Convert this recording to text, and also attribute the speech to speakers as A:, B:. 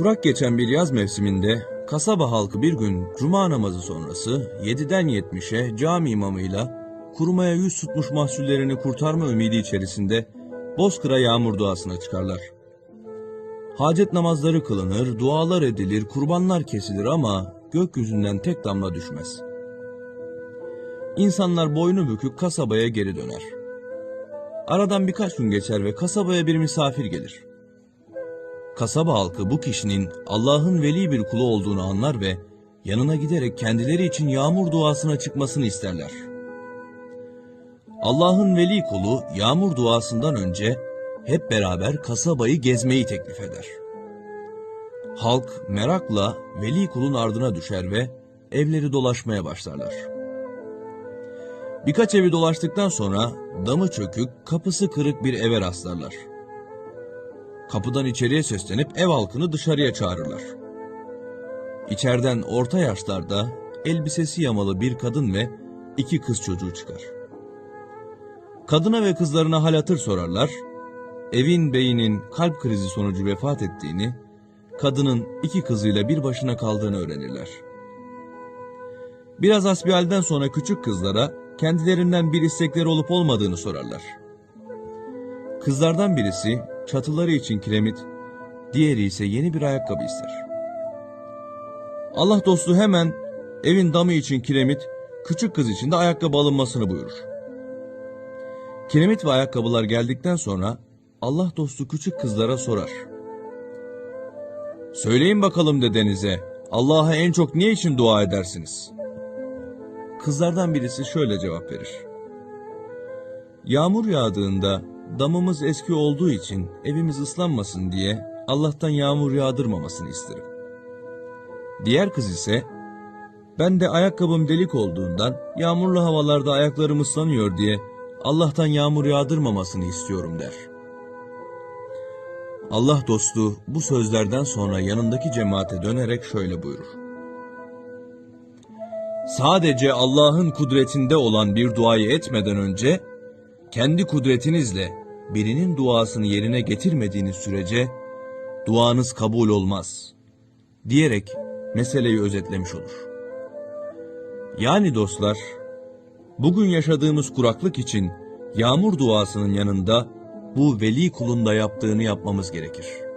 A: Kurak geçen bir yaz mevsiminde kasaba halkı bir gün cuma namazı sonrası 7'den 70'e cami imamıyla kurumaya yüz tutmuş mahsullerini kurtarma ümidi içerisinde Bozkır'a yağmur duasına çıkarlar. Hacet namazları kılınır, dualar edilir, kurbanlar kesilir ama gökyüzünden tek damla düşmez. İnsanlar boynu bükük kasabaya geri döner. Aradan birkaç gün geçer ve kasabaya bir misafir gelir. Kasaba halkı bu kişinin Allah'ın veli bir kulu olduğunu anlar ve yanına giderek kendileri için yağmur duasına çıkmasını isterler. Allah'ın veli kulu yağmur duasından önce hep beraber kasabayı gezmeyi teklif eder. Halk merakla veli kulun ardına düşer ve evleri dolaşmaya başlarlar. Birkaç evi dolaştıktan sonra damı çökük, kapısı kırık bir eve rastlarlar. Kapıdan içeriye seslenip ev halkını dışarıya çağırırlar. İçeriden orta yaşlarda elbisesi yamalı bir kadın ve iki kız çocuğu çıkar. Kadına ve kızlarına hal hatır sorarlar. Evin beyinin kalp krizi sonucu vefat ettiğini, kadının iki kızıyla bir başına kaldığını öğrenirler. Biraz asbihalden sonra küçük kızlara kendilerinden bir istekleri olup olmadığını sorarlar. Kızlardan birisi çatıları için kiremit, diğeri ise yeni bir ayakkabı ister. Allah dostu hemen evin damı için kiremit, küçük kız için de ayakkabı alınmasını buyurur. Kiremit ve ayakkabılar geldikten sonra Allah dostu küçük kızlara sorar. Söyleyin bakalım dedenize, Allah'a en çok niye için dua edersiniz? Kızlardan birisi şöyle cevap verir. Yağmur yağdığında damımız eski olduğu için evimiz ıslanmasın diye Allah'tan yağmur yağdırmamasını isterim. Diğer kız ise ben de ayakkabım delik olduğundan yağmurlu havalarda ayaklarım ıslanıyor diye Allah'tan yağmur yağdırmamasını istiyorum der. Allah dostu bu sözlerden sonra yanındaki cemaate dönerek şöyle buyurur. Sadece Allah'ın kudretinde olan bir duayı etmeden önce kendi kudretinizle birinin duasını yerine getirmediğiniz sürece duanız kabul olmaz diyerek meseleyi özetlemiş olur. Yani dostlar, bugün yaşadığımız kuraklık için yağmur duasının yanında bu veli kulun da yaptığını yapmamız gerekir.